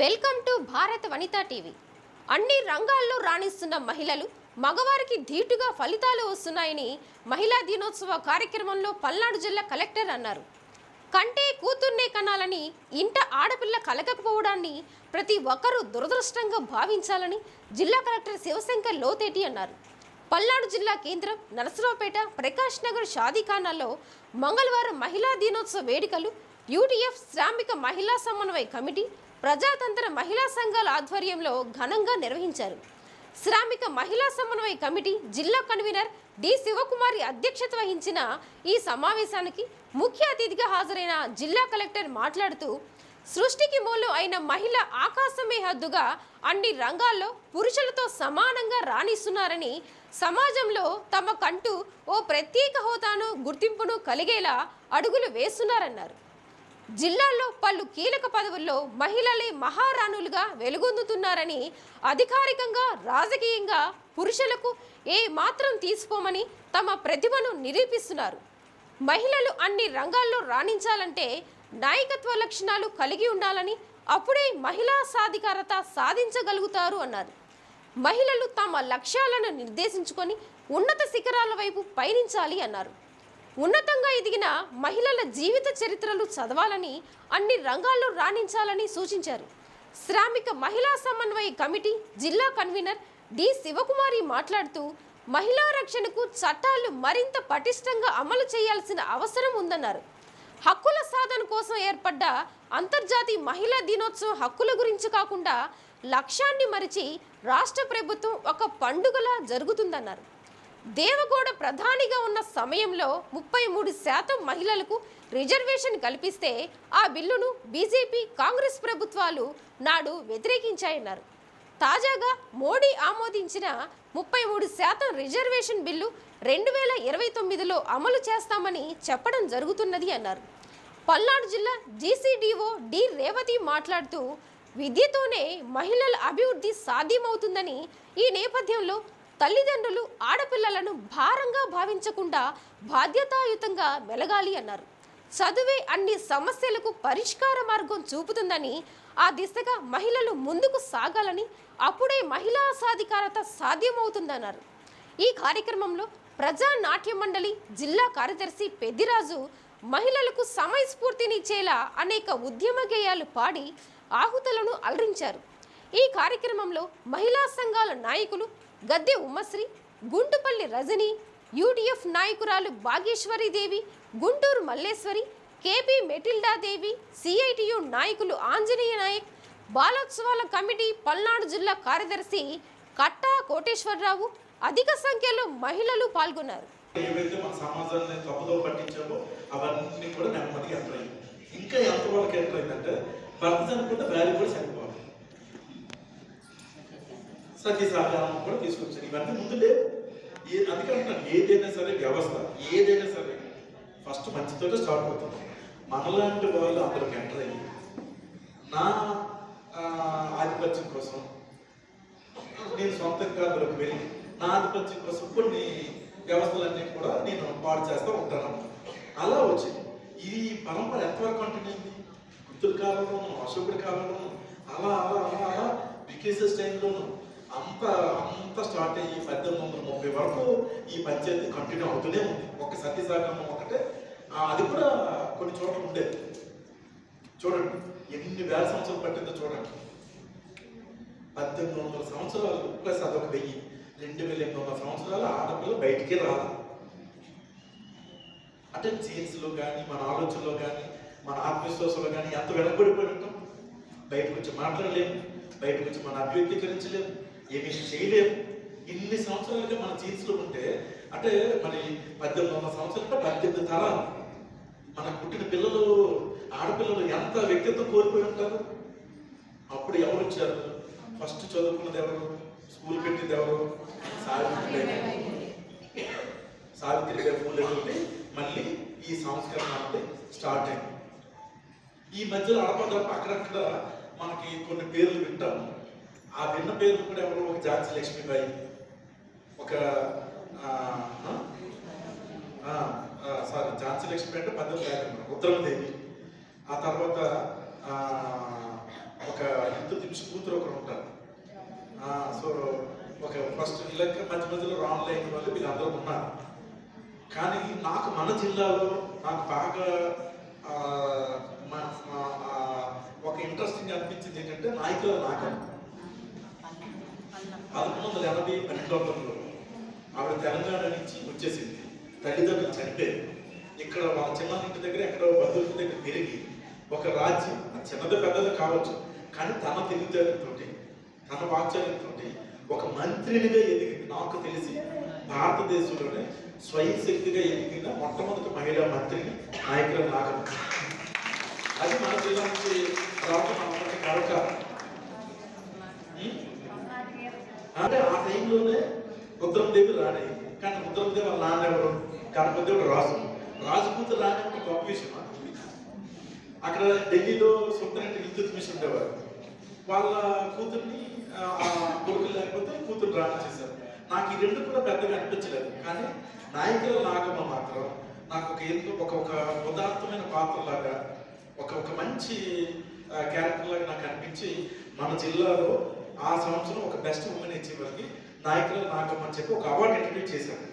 Welcome to Bharat Vanitha TV. అన్ని రంగాల్లో రాణిస్తున్న మహిళలు మగవారికి ధీటుగా ఫలితాలు వస్తున్నాయని మహిళా దినోత్సవ కార్యక్రమంలో పల్నాడు జిల్లా కలెక్టర్ అన్నారు. కంటే కూతుర్నే కనాలని ఇంట ఆడపిల్ల కలగకపోవడాన్ని ప్రతి ఒక్కరూ దురదృష్టంగా భావించాలని జిల్లా కలెక్టర్ శివశంకర్ లోతేటి అన్నారు. పల్నాడు జిల్లా కేంద్రం నరసరావుపేట ప్రకాష్ నగర్ షాదీఖానాలో మంగళవారం మహిళా దినోత్సవ వేడుకలు యూటీఎఫ్ శ్రామిక మహిళా సమన్వయ కమిటీ ప్రజాతంత్ర మహిళా సంఘాల ఆధ్వర్యంలో ఘనంగా నిర్వహించారు. శ్రామిక మహిళా సమన్వయ కమిటీ జిల్లా కన్వీనర్ డి శివకుమారి అధ్యక్షత వహించిన ఈ సమావేశానికి ముఖ్య అతిథిగా హాజరైన జిల్లా కలెక్టర్ మాట్లాడుతూ సృష్టికి మూలం అయిన మహిళ ఆకాశమే హద్దుగా అన్ని రంగాల్లో పురుషులతో సమానంగా రాణిస్తున్నారని సమాజంలో తమకంటూ ఓ ప్రత్యేక హోదాను గుర్తింపును కలిగేలా అడుగులు వేస్తున్నారన్నారు. జిల్లాల్లో పలు కీలక పదవుల్లో మహిళలే మహారాణులుగా వెలుగొందుతున్నారని అధికారికంగా రాజకీయంగా పురుషులకు ఏ మాత్రం తీసుకోమని తమ ప్రతిభను నిరూపిస్తున్నారు. మహిళలు అన్ని రంగాల్లో రాణించాలంటే నాయకత్వ లక్షణాలు కలిగి ఉండాలని అప్పుడే మహిళా సాధికారత సాధించగలుగుతారు అన్నారు. మహిళలు తమ లక్ష్యాలను నిర్దేశించుకొని ఉన్నత శిఖరాల వైపు పయనించాలి అన్నారు. ఉన్నతంగా ఎదిగిన మహిళల జీవిత చరిత్రలు చదవాలని అన్ని రంగాల్లో రాణించాలని సూచించారు. శ్రామిక మహిళా సమన్వయ కమిటీ జిల్లా కన్వీనర్ డి శివకుమారి మాట్లాడుతూ మహిళా రక్షణకు చట్టాలు మరింత పటిష్టంగా అమలు చేయాల్సిన అవసరం ఉందన్నారు. హక్కుల సాధన కోసం ఏర్పడ్డ అంతర్జాతీయ మహిళా దినోత్సవం హక్కుల గురించి కాకుండా లక్ష్యాన్ని మరిచి రాష్ట్ర ప్రభుత్వం ఒక పండుగలా జరుగుతుందన్నారు. దేవగౌడ ప్రధానిగా ఉన్న సమయంలో ముప్పై మూడు శాతం మహిళలకు రిజర్వేషన్ కల్పిస్తే ఆ బిల్లును బీజేపీ కాంగ్రెస్ ప్రభుత్వాలు నాడు వ్యతిరేకించాయన్నారు. తాజాగా మోడీ ఆమోదించిన ముప్పై మూడు శాతం రిజర్వేషన్ బిల్లు రెండు వేల ఇరవై తొమ్మిదిలో అమలు చేస్తామని చెప్పడం జరుగుతున్నది అన్నారు. పల్నాడు జిల్లా జీసీడీఓ డి రేవతి మాట్లాడుతూ విద్యతోనే మహిళల అభివృద్ధి సాధ్యమవుతుందని ఈ నేపథ్యంలో తల్లిదండ్రులు ఆడపిల్లలను భారంగా భావించకుండా బాధ్యతాయుతంగా మెలగాలి అన్నారు. చదువే అన్ని సమస్యలకు పరిష్కార మార్గం చూపుతుందని ఆ దిశగా మహిళలు ముందుకు సాగాలని అప్పుడే మహిళా సాధికారత సాధ్యమవుతుందన్నారు. ఈ కార్యక్రమంలో ప్రజా నాట్య మండలి జిల్లా కార్యదర్శి పెద్దిరాజు మహిళలకు సమయస్ఫూర్తినిచ్చేలా అనేక ఉద్యమ గేయాలు పాడి ఆహుతులను అలరించారు. ఈ కార్యక్రమంలో మహిళా సంఘాల నాయకులు గద్దె ఉమ్మశ్రీ గుంటుపల్లి రజని యూడిఎఫ్ నాయకురాలు భాగేశ్వరీదేవి గుంటూరు మల్లేశ్వరి కేపీ మెటిల్డాదేవి సిఐటియు నాయకులు ఆంజనేయ నాయక్ బాలోత్సవాల కమిటీ పల్నాడు జిల్లా కార్యదర్శి కట్టా కోటేశ్వరరావు అధిక సంఖ్యలో మహిళలు పాల్గొన్నారు. ఏవైతే మన సమాజాన్ని తప్పుదో పట్టించామో అవన్నీ కూడా నెమ్మదిగా ఎంటర్ అయ్యింది ఇంకా ఎంతవరకు ఎంటర్ అయిందంటే భర్త చనిపోతే భార్య కూడా చనిపోవాలి సతీ సహకారం కూడా తీసుకొచ్చారు. ఇవన్నీ ముందు లేవు. ఏ అందుకంటే ఏదైనా సరే వ్యవస్థ ఏదైనా సరే ఫస్ట్ మంచితోనే స్టార్ట్ అవుతుంది. మనలాంటి వాళ్ళు అందరికి ఎంటర్ అయ్యి నా ఆధిపత్యం కోసం నేను సొంతంగా అందులోకి వెళ్ళి నా ఆధిపత్యం కోసం కొన్ని వ్యవస్థలన్నీ కూడా నేను పాడు చేస్తూ ఉంటాను. అలా వచ్చింది ఈ పరంపర ఎంతవరకు కంటిన్యూ అయింది బుద్ధుడి కాలంలోను అశోకుడి కాలంలోను అలా అలా అలా అలా బ్రిటిషర్స్ టైంలోను అంత అంత స్టార్ట్ అయ్యి పద్దెనిమిది వందల ముప్పై వరకు ఈ పంచాయతీ కంటిన్యూ అవుతూనే ఉంది. ఒక సత్యసాగరం ఒకటే. అది కూడా కొన్ని చోట్ల ఉండేది చూడండి ఎన్ని వేల సంవత్సరాలు పట్టిందో చూడండి. పద్దెనిమిది వందల సంవత్సరాలు ప్లస్ అదొక వెయ్యి. రెండు వేల ఎనిమిది వందల సంవత్సరాలు ఆడపిల్ల బయటికి రాదు. అంటే జీన్స్లో కానీ మన ఆలోచనలో కానీ మన ఆత్మవిశ్వాసంలో కానీ ఎంత వెనకబడిపోయి ఉంటాం? బయటకు వచ్చి మాట్లాడలేము. బయటకు వచ్చి మన అభివ్యక్తీకరించలేము. ఏమి చేయలేము. ఇన్ని సంవత్సరాలుగా మన జీన్స్లో ఉంటే అంటే మరి పద్దెనిమిది వందల సంవత్సరాలు పద్దెనిమిది తరాలు. మన పుట్టిన పిల్లలు ఆడపిల్లలు ఎంత వ్యక్తిత్వం కోల్పోయి ఉంటారు? అప్పుడు ఎవరు వచ్చారు? ఫస్ట్ చదువుకున్నది ఎవరు? స్కూల్ పెట్టింది ఎవరు? సావిత్రిబాయి సావిత్రిబాయి పూలే నుండి మళ్ళీ ఈ సంస్కరణ అనేది స్టార్ట్ అయింది. ఈ మధ్యలో అడపదప్ప అక్కడక్కడ మనకి కొన్ని పేర్లు వింటాము. ఆ భిన్న పేర్లు కూడా ఎవరు ఒక ఝాన్సీ లక్ష్మీబాయి ఒక సారీ ఝాన్సీ లక్ష్మి అంటే పద్దెనిమిది రుద్రమదేవి. ఆ తర్వాత ఒక హిందూ ఇల్తుత్మిష్ కూతురు ఒకరు ఉంటారు. సో ఒక ఫస్ట్ ఇలా మధ్య మధ్యలో రాంగ్ లైన్ వాళ్ళు వీళ్ళందరూ ఉన్నారు. కానీ నాకు మన జిల్లాలో నాకు బాగా ఒక ఇంట్రెస్టింగ్ అనిపించింది ఏంటంటే నాయకుల నాగం పదకొండు వందల ఎనభై పన్నెండు ఆవిడ తెలంగాణ నుంచి వచ్చేసింది. తల్లిదండ్రులు చనిపోయారు. ఇక్కడ వాళ్ళ చిన్న ఇంటి దగ్గర ఎక్కడో బంధువుల దగ్గర పెరిగి ఒక రాజ్యం చిన్నది పెద్దది కావచ్చు. కానీ తన తెలివితేటతోటి తన వాత్సల్యంతో ఒక మంత్రినిగా ఎదిగింది. నాకు తెలిసి భారతదేశంలోనే స్వయం శక్తిగా ఎదిగిన మొట్టమొదటి మహిళా మంత్రిని నాయకులు నాగం అది మన జిల్లా నుంచి రావడం మనకి అంటే ఆ టైంలోనే రుద్రమదేవి రాణి కానీ రుద్రమదేవి వాళ్ళ నాన్న ఎవరు? గణపతిదేవుడు రాజు. రాజపూత రాని రాణి గొప్ప విషయం. అక్కడ ఢిల్లీలో సుల్తానేట్ విద్యుత్ మిషన్ ఉండేవారు. వాళ్ళ కూతుర్ని ఆ, కొడుకులు లేకపోతే కూతురు రాని చేశారు. నాకు ఈ రెండు కూడా పెద్దగా అనిపించలేదు. కానీ నాయకుల నాగమ్మ మాత్రం నాకు ఒక ఎందుకు ఒక ఒక ఉదాత్తమైన పాత్రలాగా ఒక ఒక మంచి క్యారెక్టర్ లాగా నాకు అనిపించి మన జిల్లాలో ఆ సంవత్సరం ఒక బెస్ట్ ఉమెన్ అచీవర్కి నాయకులు నాగమ్మ అని చెప్పి ఒక అవార్డు ఇంట్రడ్యూస్ చేశారు.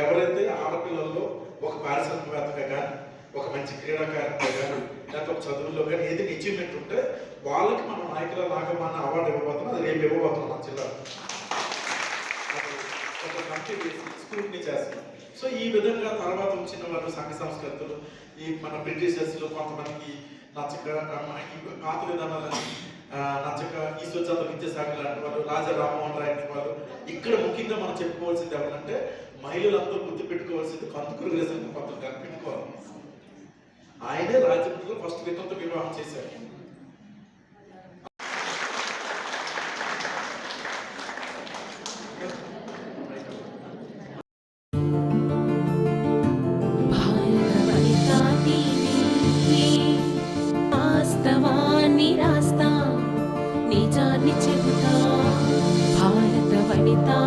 ఎవరైతే ఆడపిల్లల్లో ఒక పారిశ్రామికవేత్తగా కానీ ఒక మంచి క్రీడాకారుగా కానీ లేకపోతే ఒక చదువుల్లో కానీ ఏదైనా అచీవ్మెంట్ ఉంటే వాళ్ళకి మన నాయకుల నాగమాన అవార్డు ఇవ్వబోతున్నాం అది రేపు ఇవ్వబోతున్నాం మన జిల్లాలో. ఒక కమిటీ వేసి స్క్రూటినీ చేస్తున్నాం సో ఈ విధంగా తర్వాత వచ్చిన వాళ్ళు సంఘ సంస్కృతులు ఈ మన బ్రిటిషర్స్లో కొంతమందికి నచ్చక ఆ, మనకి పాత విధానాలని నచ్చక ఈశ్వరచంద్ర విద్యాసాగర్ లాంటి వాళ్ళు రాజా రామ్మోహన్ రాయ్ లాంటి వాళ్ళు ఇక్కడ ముఖ్యంగా మనం చెప్పుకోవాల్సింది ఏమంటే మహిళలందరూ గుర్తు పెట్టుకోవాల్సింది కందుకూరు రేసిన కొంత కనిపెట్టుకోవాలి ఆయనే రాజపుత్రులు ఫస్ట్ వితంతో వివాహం చేశారు చెబుతా భారత వనితా